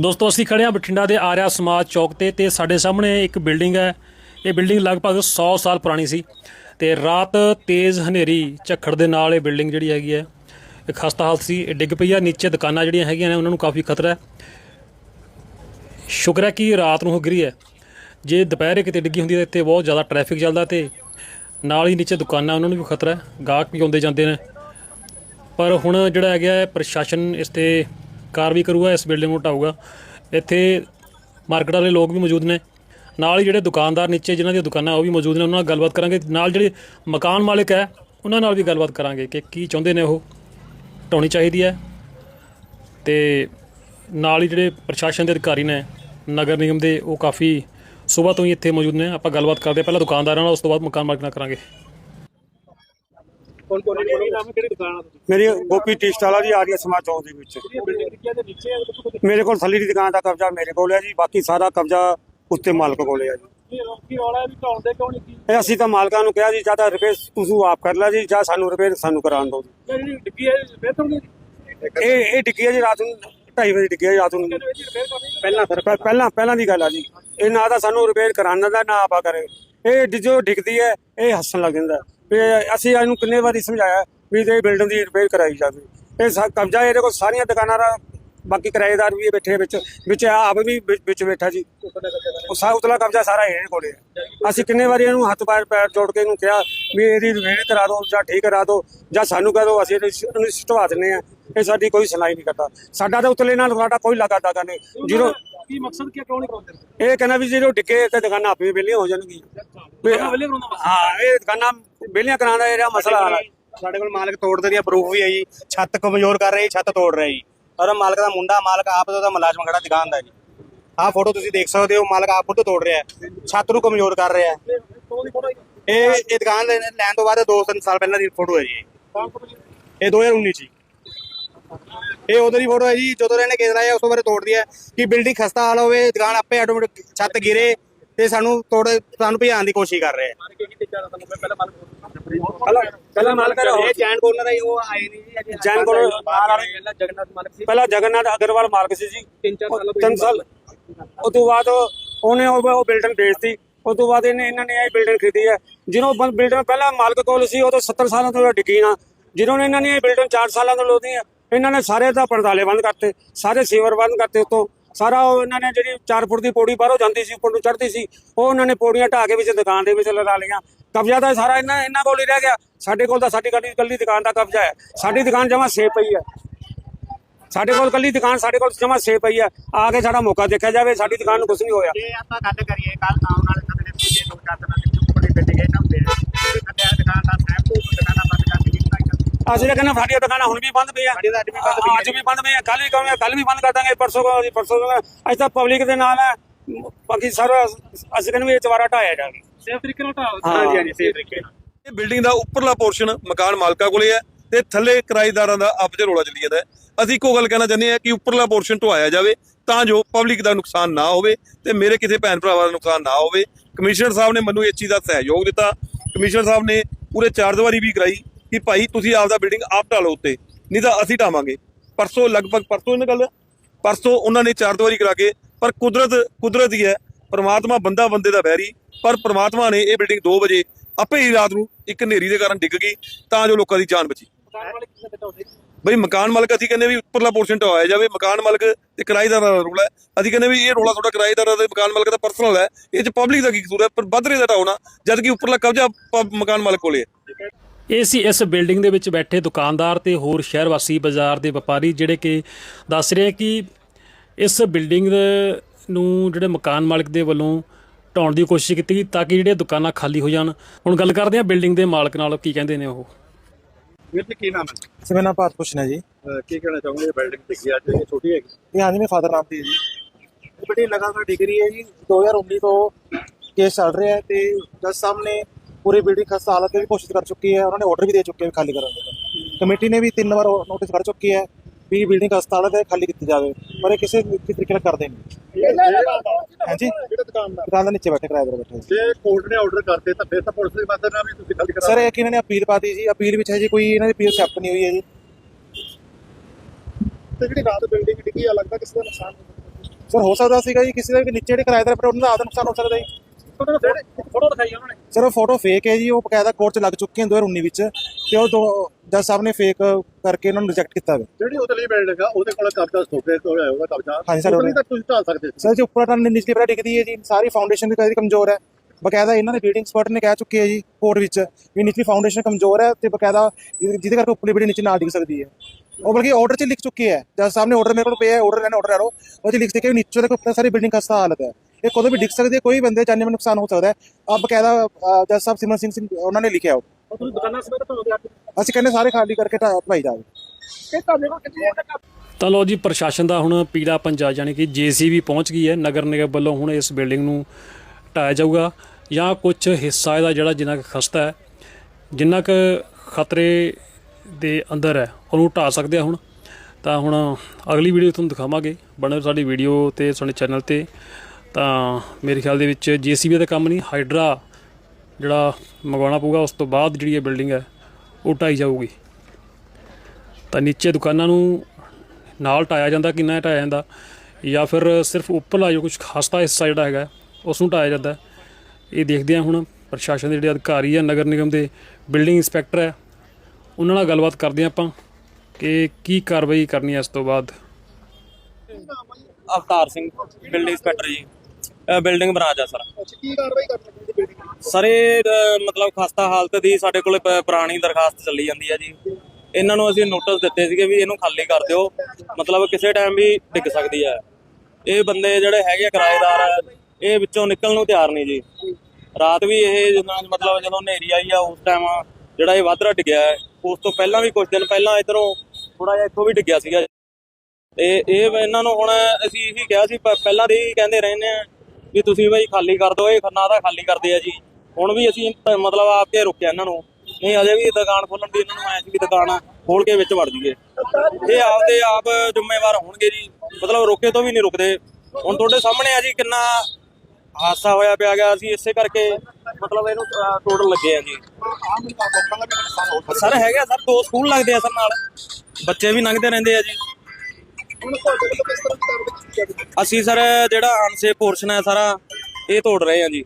ਦੋਸਤੋ, ਅਸੀਂ ਖੜੇ ਹਾਂ ਬਠਿੰਡਾ ਦੇ ਆਰਿਆ ਸਮਾਜ ਚੌਕ ਤੇ ਤੇ ਸਾਡੇ ਸਾਹਮਣੇ ਇੱਕ ਬਿਲਡਿੰਗ ਹੈ। ਇਹ ਬਿਲਡਿੰਗ ਲਗਭਗ 100 ਸਾਲ ਪੁਰਾਣੀ ਸੀ ਤੇ ਰਾਤ ਤੇਜ਼ ਹਨੇਰੀ ਝੱਖੜ ਦੇ ਨਾਲ ਇਹ ਬਿਲਡਿੰਗ ਜਿਹੜੀ ਹੈਗੀ ਹੈ, ਇਹ ਖਸਤਾ ਹਾਲਤ ਸੀ। ਇਹ ਡਿੱਗ ਪਈ ਆ, ਨੀਚੇ ਦੁਕਾਨਾਂ ਜਿਹੜੀਆਂ ਹੈਗੀਆਂ ਨੇ, ਉਹਨਾਂ ਨੂੰ ਕਾਫੀ ਖਤਰਾ ਹੈ। ਸ਼ੁਕਰ ਹੈ ਕਿ ਰਾਤ ਨੂੰ ਉਹ ਗਿਰੀ ਹੈ। ਜੇ ਦੁਪਹਿਰੇ ਕਿਤੇ ਡਿੱਗੀ ਹੁੰਦੀ ਤਾਂ ਇੱਥੇ ਬਹੁਤ ਜ਼ਿਆਦਾ ਟ੍ਰੈਫਿਕ ਚੱਲਦਾ ਤੇ ਨਾਲ ਹੀ ਨੀਚੇ ਦੁਕਾਨਾਂ, ਉਹਨਾਂ ਨੂੰ ਵੀ ਖਤਰਾ ਹੈ। ਗਾਹਕ ਵੀ ਆਉਂਦੇ ਜਾਂਦੇ ਨੇ। ਪਰ ਹੁਣ ਜਿਹੜਾ ਹੈਗਾ ਪ੍ਰਸ਼ਾਸਨ ਇਸ ਤੇ ਕਾਰਵਾਈ ਕਰੂਗਾ, ਇਸ ਬਿਲਡਿੰਗ ਨੂੰ ਹਟਾਊਗਾ। ਇੱਥੇ ਮਾਰਕੀਟ ਵਾਲੇ ਲੋਕ ਵੀ ਮੌਜੂਦ ਨੇ। ਨਾਲ ਹੀ ਜਿਹੜੇ ਦੁਕਾਨਦਾਰ ਨੀਚੇ ਜਿਨ੍ਹਾਂ ਦੀਆਂ ਦੁਕਾਨਾਂ, ਉਹ ਵੀ ਮੌਜੂਦ ਨੇ। ਉਹਨਾਂ ਨਾਲ ਗੱਲਬਾਤ ਕਰਾਂਗੇ। ਨਾਲ ਜਿਹੜੇ ਮਕਾਨ ਮਾਲਕ ਹੈ, ਉਹਨਾਂ ਨਾਲ ਵੀ ਗੱਲਬਾਤ ਕਰਾਂਗੇ ਕਿ ਕੀ ਚਾਹੁੰਦੇ ਨੇ ਉਹ। ਹਟਾਉਣੀ ਚਾਹੀਦੀ ਹੈ। ਤੇ ਨਾਲ ਹੀ ਜਿਹੜੇ ਪ੍ਰਸ਼ਾਸਨ ਦੇ ਅਧਿਕਾਰੀ ਨੇ, ਨਗਰ ਨਿਗਮ ਦੇ, ਉਹ ਕਾਫੀ ਸਵੇਰ ਤੋਂ ਹੀ ਇੱਥੇ ਮੌਜੂਦ ਨੇ। ਆਪਾਂ ਗੱਲਬਾਤ ਕਰਦੇ ਹਾਂ। ਪਹਿਲਾਂ ਦੁਕਾਨਦਾਰਾਂ ਨਾਲ, ਉਸ ਤੋਂ ਬਾਅਦ ਮਕਾਨ ਮਾਲਕ ਨਾਲ ਕਰਾਂਗੇ। ਕੌਣ ਕੌਣ ਹੈ ਨਾਮ ਕਿਹੜੀ ਦੁਕਾਨ ਆ ਮੇਰੀ ਗੋਪੀ ਟੀ ਦੀ ਆਰੀਆ ਸਮਾਜ ਚੌਂਕ ਦੇ ਵਿੱਚ। ਇਹ ਬਿਲਡਿੰਗ ਮੇਰੇ ਕੋਲ ਥੱਲੇ ਦੀ ਦੁਕਾਨ ਦਾ ਕਬਜ਼ਾ ਮੇਰੇ ਕੋਲ ਹੈ ਜੀ ਬਾਕੀ ਸਾਰਾ ਕਬਜ਼ਾ ਉੱਤੇ ਮਾਲਕ ਕੋਲ ਹੈ ਜੀ ਇਹ ਅਸੀਂ ਤਾਂ ਮਾਲਕਾਂ ਨੂੰ ਕਿਹਾ ਜੀ ਜਾਂ ਤਾਂ ਰਿਪੇਅਰ ਤੁਸੀਂ ਆਪ ਕਰ ਲੈ ਜੀ ਜਾਂ ਸਾਨੂੰ ਰਿਪੇਅਰ ਸਾਨੂੰ ਕਰਾਉਣ ਦਿਓ ਜੀ। ਇਹ ਇਹ ਡਿੱਗੀ ਹੈ ਜੀ ਰਾਤ ਨੂੰ 2:30 ਵਜੇ ਡਿੱਗੀ ਹੈ ਰਾਤ ਨੂੰ। ਪਹਿਲਾਂ ਸਰ ਪਹਿ- ਪਹਿਲਾਂ ਪਹਿਲਾਂ ਦੀ ਗੱਲ ਆ ਜੀ। ਇਹ ਨਾ ਤਾਂ ਸਾਨੂੰ ਰਿਪੇਅਰ ਕਰਾਉਣ ਦਾ ਨਾ ਆਪਾ ਕਰੇ। ਇਹ ਜੋ ਡਿੱਗਦੀ ਹੈ ਇਹ ਹੱਸਣ ਲੱਗ ਜਾਂਦਾ। ਵੀ ਅਸੀਂ ਇਹਨੂੰ ਕਿੰਨੇ ਵਾਰੀ ਸਮਝਾਇਆ ਵੀ ਇਹ ਬਿਲਡਿੰਗ ਦੀ ਰਿਪੇਅਰ ਕਰਾਈ ਜਾਵੇ। ਇਹ ਕਬਜ਼ਾ ਇਹਦੇ ਕੋਲ ਸਾਰੀਆਂ ਦੁਕਾਨਾਂ ਦਾ ਬਾਕੀ ਕਿਰਾਏਦਾਰ ਵੀ ਬੈਠੇ ਵਿੱਚ ਵਿੱਚ ਆਪ ਵੀ ਵਿੱਚ- ਬੈਠਾ ਜੀ। ਉਹ ਸਾ ਉਤਲਾ ਕਬਜ਼ਾ ਸਾਰਾ ਇਹਦੇ ਕੋਲੇ ਹੈ। ਅਸੀਂ ਕਿੰਨੇ ਵਾਰੀ ਇਹਨੂੰ ਹੱਥ ਪੈਰ ਪੈਰ ਜੋੜ ਕੇ ਇਹਨੂੰ ਕਿਹਾ ਵੀ ਇਹਦੀ ਰਿਪੇਅਰ ਕਰਾ ਦਿਓ ਜਾਂ ਠੀਕ ਕਰਾ ਦਿਓ ਜਾਂ ਸਾਨੂੰ ਕਹਿ ਦਿਓ ਅਸੀਂ ਇਹਨੂੰ ਛੁਟਵਾ ਦਿੰਦੇ ਆ ਇਹ ਸਾਡੀ ਕੋਈ ਸੁਣਾਈ ਨਹੀਂ ਕਰਦਾ। ਸਾਡਾ ਤਾਂ ਉਤਲੇ ਨਾਲ ਸਾਡਾ ਕੋਈ ਲਗਾਦਾ ਨਹੀਂ। ਜਦੋਂ ਕੀ ਮਕਸਦ ਕੀ ਕਿਉਂ ਨਹੀਂ ਕਰਾਉਂਦੇ ਇਹ ਕਹਿੰਦਾ ਵੀ ਜਦੋਂ ਡਿੱਗੇ ਤੇ ਦੁਕਾਨਾਂ ਆਪੇ ਵਿਹਲੀਆਂ ਹੋ ਜਾਣਗੀਆਂ? ਹਾਂ ਇਹ ਦੁਕਾਨਾਂ ਵਿਹਲੀਆਂ ਕਰਾਉਣ ਦਾ ਇਹਦਾ ਮਸਲਾ ਆ। ਰਿਹਾ ਸਾਡੇ ਕੋਲ ਮਾਲਕ ਤੋੜਦੇ ਦੀ ਪ੍ਰੂਫ ਵੀ ਹੈ ਜੀ। ਛੱਤ ਕਮਜ਼ੋਰ ਕਰ ਰਹੀ ਛੱਤ ਤੋੜ ਰਿਹਾ ਜੀ। ਔਰ ਮਾਲਕ ਦਾ ਮੁੰਡਾ ਮਾਲਕ ਆਪ ਦਾ ਮੁਲਾਜ਼ਮ ਖੜਾ ਦੁਕਾਨ ਦਾ ਜੀ। ਆਹ ਫੋਟੋ ਤੁਸੀਂ ਦੇਖ ਸਕਦੇ ਹੋ ਮਾਲਕ ਆਪ ਖੁਦ ਤੋੜ ਰਿਹਾ ਹੈ। ਛੱਤ ਨੂੰ ਕਮਜ਼ੋਰ ਕਰ ਰਿਹਾ ਹੈ। ਇਹ ਇਹ ਦੁਕਾਨ ਲੈ- ਲੈਣ ਤੋਂ ਬਾਅਦ 2-3 ਸਾਲ ਪਹਿਲਾਂ ਦੀ ਫੋਟੋ ਹੈ ਜੀ ਇਹ। ਕੌਣ ਫੋਟੋ ਜੀ? ਇਹ 2019 ਚ ਜੀ। ਇਹ ਉਦੋਂ ਦੀ ਫੋਟੋ ਹੈ ਜੀ ਜਦੋਂ ਇਹਨੇ ਕੇਸ ਲਾਇਆ ਉਸ ਤੋਂ ਬਾਅਦ ਤੋੜ ਦਿਆ ਕਿ ਬਿਲਡਿੰਗ ਖਸਤਾ ਹਾਲ ਹੋਵੇ ਦੁਕਾਨ ਆਪੇ ਆਟੋਮੈਟਿਕ ਛੱਤ ਗਿਰੇ ਤੇ ਸਾਨੂੰ ਤੋੜ ਸਾਨੂੰ ਭਜਾਉਣ ਦੀ ਕੋਸ਼ਿਸ਼ ਕਰ ਰਿਹਾ ਹੈ। ਮਾਰ ਕੇ ਕੀ ਟਿੱਕਾ ਤੁਹਾਨੂੰ? ਮੈਂ ਪਹਿਲਾਂ ਮਾਲਕ ਪਹਿਲਾਂ ਪਹਿਲਾਂ ਮਾਲਕ ਇਹ ਜੈਨ ਕੋਰਨਰ ਹੈ ਉਹ ਆਏ ਨਹੀਂ। ਜੈਨ ਕੋਲ ਪਹਿਲਾਂ ਜਗਨਨਾਥ ਅਗਰਵਾਲ ਮਾਲਕ ਸੀ ਜੀ। ਤਿੰਨ ਚਾਰ ਸਾਲਾਂ ਉਸ ਤੋਂ ਬਾਅਦ ਉਹਨੇ ਉਹ ਬਿਲਡਿੰਗ ਵੇਚਤੀ ਉਸ ਤੋਂ ਬਾਅਦ ਇਹਨੇ ਇਹਨਾਂ ਨੇ ਇਹ ਬਿਲਡਿੰਗ ਖਰੀਦੀ ਹੈ। ਜਿਹਨੂੰ ਬਿਲਡਿੰਗ ਪਹਿਲਾਂ ਮਾਲਕ ਕੋਲ ਸੀ ਉਹ ਤਾਂ 70 ਸਾਲਾਂ ਤੋਂ ਡਿੱਗੀ ਨਾ ਜਿਹਨਾਂ ਨੇ ਇਹਨਾਂ ਨੇ ਇਹ ਬਿਲਡਿੰਗ 4 ਸਾਲਾਂ ਤੋਂ ਲੋਦੀ ਹੈ। ਇਹਨਾਂ ਨੇ ਸਾਰੇ ਦਾ ਪਰਦਾਲੇ ਬੰਦ ਕਰਤੇ। ਸਾਰੇ ਸੀਵਰ ਬੰਦ ਕਰਤੇ ਉਤੋਂ। ਸਾਰਾ ਉਹ ਇਹਨਾਂ ਨੇ ਜਿਹੜੀ 4 ਫੁੱਟ ਦੀ ਪੌੜੀ ਬਾਹਰੋਂ ਜਾਂਦੀ ਸੀ, ਉੱਪਰ ਨੂੰ ਚੜ੍ਹਦੀ ਸੀ, ਉਹ ਉਹਨਾਂ ਨੇ ਪੌੜੀਆਂ ਢਾਹ ਕੇ ਵਿੱਚ ਦੁਕਾਨ ਦੇ ਵਿੱਚ ਲਗਾ ਲਈਆਂ। ਕਬਜ਼ਾ ਤਾਂ ਸਾਰਾ ਇਹਨਾਂ ਇਹਨਾਂ ਕੋਲ ਹੀ ਰਹਿ ਗਿਆ। ਸਾਡੇ ਕੋਲ ਤਾਂ ਸਾਡੀ ਕੱਲੀ ਕੱਲੀ ਦੁਕਾਨ ਦਾ ਕਬਜ਼ਾ ਹੈ। ਸਾਡੀ ਦੁਕਾਨ ਜਮਾ ਸੇਫ ਪਈ ਹੈ। ਸਾਡੇ ਕੋਲ ਕੱਲੀ ਦੁਕਾਨ ਸਾਡੇ ਕੋਲ ਜਮਾ ਸੇਫ ਪਈ ਹੈ। ਆ ਕੇ ਸਾਡਾ ਮੌਕਾ ਦੇਖਿਆ ਜਾਵੇ, ਸਾਡੀ ਦੁਕਾਨ ਨੂੰ ਕੁਝ ਨਹੀਂ ਹੋਇਆ। ਜੇ ਆਪਾਂ ਗੱਲ ਕਰੀਏ ਕੱਲ ਆਉਣ ਵਾਲੇ ਅਸੀਂ ਤਾਂ ਕਹਿੰਦੇ ਸਾਡੀਆਂ ਦੁਕਾਨਾਂ ਹੁਣ ਵੀ ਬੰਦ ਪਈਆਂ। ਸਾਡੀ ਤਾਂ ਅੱਜ ਵੀ ਬੰਦ ਪਈਆਂ ਅੱਜ ਵੀ ਬੰਦ ਪਈਆਂ। ਕੱਲ ਵੀ ਕਹਾਂਗੇ ਕੱਲ ਵੀ ਬੰਦ ਕਰ ਦਾਂਗੇ ਪਰਸੋਂ ਕਹਾਂਗੇ ਪਰਸੋਂ ਕਹਾਂਗੇ ਅੱਜ ਤਾਂ ਪਬਲਿਕ ਦੇ ਨਾਲ ਹੈ ਬਾਕੀ ਸਰ ਅਸੀਂ ਕਹਿੰਦੇ ਵੀ ਇਹ ਚਵਾਰਾ ਢਾਇਆ ਜਾਵੇ। ਸੇਫ ਤਰੀਕੇ ਨਾਲ ਢਾਲ ਹਾਂਜੀ, ਹਾਂਜੀ ਸਹੀ ਤਰੀਕੇ ਨਾਲ। ਇਹ ਬਿਲਡਿੰਗ ਦਾ ਉੱਪਰਲਾ ਪੋਰਸ਼ਨ ਮਕਾਨ ਮਾਲਕਾਂ ਕੋਲੇ ਹੈ ਤੇ ਥੱਲੇ ਕਿਰਾਏਦਾਰਾਂ ਦਾ ਵਿੱਚ ਰੌਲਾ ਚੱਲੀ ਜਾਂਦਾ ਹੈ। ਅਸੀਂ ਇੱਕੋ ਗੱਲ ਕਹਿਣਾ ਚਾਹੁੰਦੇ ਹਾਂ ਕਿ ਉੱਪਰਲਾ ਪੋਰਸ਼ਨ ਢਵਾਇਆ ਜਾਵੇ ਤਾਂ ਜੋ ਪਬਲਿਕ ਦਾ ਨੁਕਸਾਨ ਨਾ ਹੋਵੇ ਤੇ ਮੇਰੇ ਕਿਸੇ ਭੈਣ ਭਰਾਵਾਂ ਦਾ ਨੁਕਸਾਨ ਨਾ ਹੋਵੇ। ਕਮਿਸ਼ਨਰ ਸਾਹਿਬ ਨੇ ਮੈਨੂੰ ਇਸ ਚੀਜ਼ ਦਾ ਸਹਿਯੋਗ ਦਿੱਤਾ। ਕਮਿਸ਼ਨਰ ਸਾਹਿਬ ਨੇ ਪੂਰੇ ਚਾਰ ਦੀਵਾਰੀ ਵੀ ਕਰਾਈ। ਕਿ ਭਾਈ ਤੁਸੀਂ ਆਪਦਾ ਬਿਲਡਿੰਗ ਆਪ ਢਾਲੋ ਉੱਤੇ ਨਹੀਂ ਤਾਂ ਅਸੀਂ ਢਾਵਾਂਗੇ। ਪਰਸੋਂ ਲਗਭਗ ਪਰਸੋਂ ਇਹਨਾਂ ਗੱਲ ਪਰਸੋਂ ਉਹਨਾਂ ਨੇ ਚਾਰ ਦੀਵਾਰੀ ਕਰਾ ਕੇ ਪਰ ਕੁਦਰਤ ਕੁਦਰਤ ਹੀ ਹੈ। ਪਰਮਾਤਮਾ ਬੰਦਾ ਬੰਦੇ ਦਾ ਵੈਰੀ ਪਰ ਪਰਮਾਤਮਾ ਨੇ ਇਹ ਬਿਲਡਿੰਗ 2 ਵਜੇ ਆਪੇ ਹੀ ਰਾਤ ਨੂੰ ਇੱਕ ਹਨੇਰੀ ਦੇ ਕਾਰਨ ਡਿੱਗ ਗਈ ਤਾਂ ਜੋ ਲੋਕਾਂ ਦੀ ਜਾਨ ਬਚੀ। ਬਈ ਮਕਾਨ ਮਾਲਕ ਅਸੀਂ ਕਹਿੰਦੇ ਵੀ ਉੱਪਰਲਾ ਪੋਰਸ਼ਨ ਢਵਾਇਆ ਜਾਵੇ। ਮਕਾਨ ਮਾਲਕ ਤੇ ਕਿਰਾਏਦਾਰਾਂ ਦਾ ਰੋਲਾ ਹੈ। ਅਸੀਂ ਕਹਿੰਦੇ ਵੀ ਇਹ ਰੋਲਾ ਤੁਹਾਡਾ ਕਿਰਾਏਦਾਰਾਂ ਦਾ ਤੇ ਮਕਾਨ ਮਾਲਕ ਦਾ ਪਰਸਨਲ ਹੈ। ਇਹ ਚ ਪਬਲਿਕ ਦਾ ਕੀ ਕਸੂਰ ਹੈ? ਪਰ ਵੱਧ ਰਹੇ ਦਾ ਢਾਉਣਾ ਜਦ ਕਿ ਉੱਪਰਲਾ ਕਬਜ਼ਾ ਮਕਾਨ ਮਾਲਕ ਕੋਲੇ ਹੈ। ਇਹ ਸੀ ਇਸ ਬਿਲਡਿੰਗ ਦੇ ਵਿੱਚ ਬੈਠੇ ਦੁਕਾਨਦਾਰ ਤੇ ਹੋਰ ਸ਼ਹਿਰ ਵਾਸੀ ਬਾਜ਼ਾਰ ਦੇ ਵਪਾਰੀ ਜਿਹੜੇ ਕਿ ਦੱਸ ਰਹੇ ਕਿ ਇਸ ਬਿਲਡਿੰਗ ਨੂੰ ਜਿਹੜੇ ਮਕਾਨ ਮਾਲਕ ਦੇ ਵੱਲੋਂ ਢਾਉਣ ਦੀ ਕੋਸ਼ਿਸ਼ ਕੀਤੀ ਗਈ ਤਾਂ ਕਿ ਜਿਹੜੀਆਂ ਦੁਕਾਨਾਂ ਖਾਲੀ ਹੋ ਜਾਣ। ਹੁਣ ਗੱਲ ਕਰਦੇ ਹਾਂ ਬਿਲਡਿੰਗ ਦੇ ਮਾਲਕ ਨਾਲ ਕੀ ਕਹਿੰਦੇ ਨੇ ਉਹ? ਵੀਰ ਜੀ ਕੀ ਨਾਮ ਹੈ? ਸਰ ਮੇਰਾ ਨਾਮ ਭਾਰਤ ਭੂਸ਼ਣ ਹੈ ਜੀ। ਕੀ ਕਹਿਣਾ ਚਾਹੋਗੇ? ਬਿਲਡਿੰਗ ਡਿੱਗੀ ਅੱਜ ਇਹ ਛੋਟੀ ਹੈਗੀ। ਇਹ ਹਾਂਜੀ ਮੇਰੇ ਫਾਦਰ ਨਾਮ ਦੀ ਹੈ ਜੀ। ਇਹ ਬੜੀ ਲਗਾਤਾਰ ਡਿਗਰੀ ਹੈ ਜੀ। 2019 ਤੋਂ ਕੇਸ ਚੱਲ ਰਿਹਾ ਹੈ ਤੇ ਜੱਜ ਸਾਹਿਬ ਨੇ ਪੂਰੀ ਬਿਲਡਿੰਗ ਖਸਤਾ ਹਾਲਤ ਦੀ ਕੋਸ਼ਿਸ਼ ਕਰ ਚੁੱਕੀ ਹੈ ਉਹਨਾਂ ਨੇ ਆਰਡਰ ਵੀ ਦੇ ਚੁੱਕੇ ਹੈ ਖਾਲੀ ਕਰਨ ਦਾ। ਕਮੇਟੀ ਨੇ ਵੀ ਤਿੰਨ ਵਾਰ ਨੋਟਿਸ ਕਰ ਚੁੱਕੀ ਹੈ ਵੀ ਬਿਲਡਿੰਗ ਖਸਤਾ ਹਾਲਤ ਹੈ ਖਾਲੀ ਕੀਤੀ ਜਾਵੇ ਪਰ ਇਹ ਕਿਸੇ ਵੀ ਤਰੀਕੇ ਨਾਲ ਕਰਦੇ ਨਹੀਂ। ਹਾਂਜੀ? ਦੁਕਾਨ ਦਾ ਨੀਚੇ ਬੈਠੇ ਕਿਰਾਏਦਾਰ ਬੈਠੇ ਜੇ ਕੋਰਟ ਨੇ ਆਰਡਰ ਕਰਤੇ ਤਾਂ ਫਿਰ ਤਾਂ ਪੁਲਿਸ ਦੀ ਮਦਦ ਨਾਲ ਵੀ ਤੁਸੀਂ ਖਾਲੀ ਕਰਾ ਸਰ ਇਹ ਕਿ ਇਹਨਾਂ ਨੇ ਅਪੀਲ ਪਾਤੀ ਜੀ ਅਪੀਲ ਵਿੱਚ ਹੈ ਜੀ ਕੋਈ ਇਹਨਾਂ ਦੀ ਅਪੀਲ ਸੈਪਟ ਨਹੀਂ ਹੋਈ ਹੈ ਜੀ। ਤੇ ਜਿਹੜੀ ਰਾਤ ਬਿਲਡਿੰਗ ਡਿੱਗੀ ਆ ਲੱਗਦਾ ਕਿਸੇ ਦਾ ਨੁਕਸਾਨ। ਸਰ ਹੋ ਸਕਦਾ ਸੀਗਾ ਜੀ ਕਿਸੇ ਦੇ ਵੀ ਨੀਚੇ ਜਿਹੜੇ ਕਿਰਾਏਦਾਰ ਪਰ ਉਹਨਾਂ ਦਾ ਆਦਮ ਨੁਕਸਾਨ ਹੋ ਸਕਦਾ ਜੀ। ਫੋਟੋ ਦਿਖਾਈ ਉਹਨਾਂ। ਨੇ ਸਰ ਉਹ ਫੋਟੋ ਫੇਕ ਹੈ ਜੀ ਉਹ ਬਕਾਇਦਾ ਕੋਰਟ 'ਚ ਲੱਗ ਚੁੱਕੀ ਹੈ 2019 ਵਿੱਚ ਤੇ ਉਹ ਦੋ ਜੱਜ ਸਾਹਿਬ ਨੇ ਫੇਕ ਕਰਕੇ ਉਹਨਾਂ ਨੂੰ ਰਿਜੈਕਟ ਕੀਤਾ ਵੇ। ਜਿਹੜੀ ਉਤਲੀ ਬਿਲਡਿੰਗ ਆ ਉਹਦੇ ਕੋਲ ਕਬਜ਼ਾ ਸੋਪੇ ਤੋਂ ਹੋਇਆ ਹੋਗਾ ਕਬਜ਼ਾ। ਹਾਂਜੀ ਸਰ, ਉਤਲੀ ਤੱਕ ਤੁਸੀਂ ਢਾਲ ਸਕਦੇ ਸੀ। ਸਰ ਜੀ ਉੱਪਰ ਤਾਂ ਨਿਚਲੀ ਪਰਾ ਡਿੱਗਦੀ ਹੈ ਜੀ ਸਾਰੀ ਫਾਊਂਡੇਸ਼ਨ ਦੀ ਕਦੀ ਕਮਜ਼ੋਰ ਹੈ। ਬਕਾਇਦਾ ਇਹਨਾਂ ਦੇ ਬਿਲਡਿੰਗ ਐਕਸਪਰਟ ਨੇ ਕਹਿ ਚੁੱਕੇ ਹੈ ਜੀ ਕੋਰਟ ਵਿੱਚ ਵੀ ਨਿਚਲੀ ਫਾਊਂਡੇਸ਼ਨ ਕਮਜ਼ੋਰ ਹੈ ਤੇ ਬਕਾਇਦਾ ਜਿਹਦੇ ਜਿਹਦੇ ਕਰਕੇ ਉੱਪਰਲੀ ਬਿਲਡਿੰਗ ਨੀਚੇ ਨਾਲ ਡਿੱਗ ਸਕਦੀ ਹੈ। ਉਹ ਬਲਕਿ ਆਰਡਰ 'ਚ ਲਿਖ ਚੁੱਕੇ ਹੈ। ਜੱਜ ਸਾਹਿਬ ਨੇ ਆਰਡਰ ਮੇਰੇ ਕੋਲ ਪਿਆ ਹੈ ਆਰਡਰ ਲੈਣਾ ਆਰਡਰ ਲੈ ਲਓ। ਉਹ 'ਚ ਲਿਖ ਦੇ ਕਿ ਨੀਚੇ ਤੱਕ ਉੱਪਰ ਸਾਰੀ ਬਿਲਡਿੰਗ ਖਸਤਾ ਹਾਲਤ ਹੈ। ਇਹ ਕਦੋਂ ਵੀ ਡਿੱਗ ਸਕਦੀ ਹੈ ਕੋਈ ਬੰਦੇ ਜਾਨੀ ਮਾਲੀ ਨੁਕਸਾਨ ਹੋ ਸਕਦਾ ਹੈ। ਆ ਬਕਾਇਦਾ ਅ, ਜੱਜ ਸਾਹਿਬ ਸਿਮਰਨ ਸਿੰਘ ਸਿੰਘ ਉਹਨਾਂ ਨੇ ਲਿਖਿਆ ਉਹ। ਤੁਸੀਂ ਦੁਕਾਨਾਂ ਸਮੇਤ ਢਾਉਂਦੇ ਆ ਅਸੀਂ ਕਹਿੰਦੇ ਸਾਰੇ ਖਾਲੀ ਕਰਕੇ ਢਾ- ਢਾਈ ਜਾਵੇ। ਕਿ ਤੁਹਾਡੇ ਕੋਲ ਕਿੰਨੀ ਹੈ ਤਾਂ ਲੋ ਜੀ ਪ੍ਰਸ਼ਾਸਨ ਦਾ ਹੁਣ ਪੀੜਾ ਪੰਜਾ ਜਾਣੀ ਕਿ ਜੀਸੀਬੀ ਪਹੁੰਚ ਗਈ ਹੈ। ਨਗਰ ਨਿਗਮ ਵੱਲੋਂ ਹੁਣ ਇਸ ਬਿਲਡਿੰਗ ਨੂੰ ਢਾਇਆ ਜਾਊਗਾ। ਜਾਂ ਕੁਝ ਹਿੱਸਾ ਇਹਦਾ ਜਿਹੜਾ ਜਿੰਨਾ ਕੁ ਖਸਤਾ ਹੈ ਜਿੰਨਾ ਕੁ ਖਤਰੇ ਦੇ ਅੰਦਰ ਹੈ ਉਹਨੂੰ ਢਾ ਸਕਦੇ ਆ ਹੁਣ। ਤਾਂ ਹੁਣ ਅਗਲੀ ਵੀਡੀਓ ਤੁਹਾਨੂੰ ਦਿਖਾਵਾਂਗੇ। ਬਣੇ ਰਹੋ ਸਾਡੀ ਵੀਡੀਓ ਤੇ ਸਾਡੇ ਚੈਨਲ ਤੇ। ਤਾਂ ਮੇਰੇ ਖਿਆਲ ਦੇ ਵਿੱਚ ਜੀਸੀਬੀ ਦਾ ਕੰਮ ਨਹੀਂ ਹਾਈਡਰਾ ਜਿਹੜਾ ਮੰਗਵਾਉਣਾ ਪਊਗਾ, ਉਸ ਤੋਂ ਬਾਅਦ ਜਿਹੜੀ ਇਹ ਬਿਲਡਿੰਗ ਹੈ, ਉਹ ਢਾਈ ਜਾਊਗੀ। ਤਾਂ ਨੀਚੇ ਦੁਕਾਨਾਂ ਨੂੰ ਨਾਲ ਢਾਇਆ ਜਾਂਦਾ, ਕਿੰਨਾ ਢਾਇਆ ਜਾਂਦਾ, ਜਾਂ ਫਿਰ ਸਿਰਫ ਉੱਪਰਲਾ ਜੋ ਕੁਝ ਖਾਸਤਾ ਹਿੱਸਾ ਜਿਹੜਾ ਹੈਗਾ ਉਸ ਨੂੰ ਢਾਇਆ ਜਾਂਦਾ। ਇਹ ਦੇਖਦੇ ਹਾਂ ਹੁਣ ਪ੍ਰਸ਼ਾਸਨ ਦੇ ਜਿਹੜੇ ਅਧਿਕਾਰੀ ਆ, ਨਗਰ ਨਿਗਮ ਦੇ ਬਿਲਡਿੰਗ ਇੰਸਪੈਕਟਰ ਹੈ, ਉਹਨਾਂ ਨਾਲ ਗੱਲਬਾਤ ਕਰਦੇ ਹਾਂ ਆਪਾਂ ਕਿ ਕੀ ਕਾਰਵਾਈ ਕਰਨੀ ਹੈ ਇਸ ਤੋਂ ਬਾਅਦ। Avtar Singh building inspector ji. Building Braj ਆ ਸਰ। ਅੱਛਾ ਕੀ ਕਾਰਵਾਈ ਕਰਨੀ ਚਾਹੀਦੀ ਬਿਲਡਿੰਗ ਸਰ ਇਹ ਅ, ਮਤਲਬ ਖਸਤਾ ਹਾਲਤ ਦੀ ਸਾਡੇ ਕੋਲੇ ਪ- ਪੁਰਾਣੀ ਦਰਖਾਸਤ ਚੱਲੀ ਜਾਂਦੀ ਆ ਜੀ। ਇਹਨਾਂ ਨੂੰ ਅਸੀਂ ਨੋਟਿਸ ਦਿੱਤੇ ਸੀਗੇ ਵੀ ਇਹਨੂੰ ਖਾਲੀ ਕਰ ਦਿਓ। ਮਤਲਬ ਕਿਸੇ ਟਾਈਮ ਵੀ ਡਿੱਗ ਸਕਦੀ ਹੈ ਇਹ ਬੰਦੇ ਜਿਹੜੇ ਹੈਗੇ ਆ ਕਿਰਾਏਦਾਰ ਆ, ਇਹ ਵਿੱਚੋਂ ਨਿਕਲਣ ਨੂੰ ਤਿਆਰ ਨਹੀਂ ਜੀ। ਰਾਤ ਵੀ ਇਹ ਜਿੱਦਾਂ ਮਤਲਬ ਜਦੋਂ ਹਨੇਰੀ ਆਈ ਆ ਉਸ ਟਾਈਮ ਜਿਹੜਾ ਇਹ ਵਾਧਰਾ ਡਿੱਗਿਆ ਹੈ, ਉਸ ਤੋਂ ਪਹਿਲਾਂ ਵੀ ਕੁਝ ਦਿਨ ਪਹਿਲਾਂ ਇਧਰੋਂ ਥੋੜਾ ਜਿਹਾ ਇੱਥੋਂ ਵੀ ਡਿੱਗਿਆ ਸੀਗਾ। ਤੇ ਇਹ ਇਹਨਾਂ ਨੂੰ ਹੁਣ ਅਸੀਂ ਇਹੀ ਕਿਹਾ ਸੀ ਪ- ਪਹਿਲਾਂ ਦੇ ਹੀ ਕਹਿੰਦੇ ਰਹਿੰਦੇ ਆ। ਵੀ ਤੁਸੀਂ ਬਈ ਖਾਲੀ ਕਰ ਦਿਓ, ਇਹ ਖੰਨਾ ਦਾ ਖਾਲੀ ਕਰਦੇ ਆ ਜੀ। ਹੁਣ ਵੀ ਅਸੀਂ ਪ- ਮਤਲਬ ਆਪ ਕੇ ਰੁਕਿਆ ਇਹਨਾਂ ਨੂੰ। ਨਹੀਂ, ਅਜੇ ਵੀ ਦੁਕਾਨ ਖੋਲਣ ਦੀ ਇਹਨਾਂ ਨੂੰ ਐਂ ਸੀ ਵੀ ਦੁਕਾਨ ਖੋਲ ਕੇ ਵਿੱਚ ਵੜ ਜੀਏ ਇਹ ਆਪਦੇ ਆਪ ਜ਼ਿੰਮੇਵਾਰ ਹੋਣਗੇ ਜੀ। ਮਤਲਬ ਰੋਕੇ ਤੋਂ ਵੀ ਨਹੀਂ ਰੁਕਦੇ। ਹੁਣ ਤੁਹਾਡੇ ਸਾਹਮਣੇ ਆ ਜੀ ਕਿੰਨਾ ਹਾਦਸਾ ਹੋਇਆ ਪਿਆ ਗਿਆ ਅਸੀਂ ਇਸੇ ਕਰਕੇ ਮਤਲਬ ਇਹਨੂੰ ਟੋਟਲ ਲੱਗੇ ਆ ਜੀ। ਸਰ, ਹੈਗਾ ਸਰ, ਦੋ ਸਕੂਲ ਲੱਗਦੇ ਆ ਸਰ ਨਾਲ। ਬੱਚੇ ਵੀ ਲੰਘਦੇ ਰਹਿੰਦੇ ਆ ਜੀ। ਅਸੀਂ ਸਰ ਜਿਹੜਾ ਅਨਸੇਫ ਪੋਰਸ਼ਨ ਹੈ ਸਾਰਾ ਇਹ ਤੋੜ ਰਹੇ ਹਾਂ ਜੀ।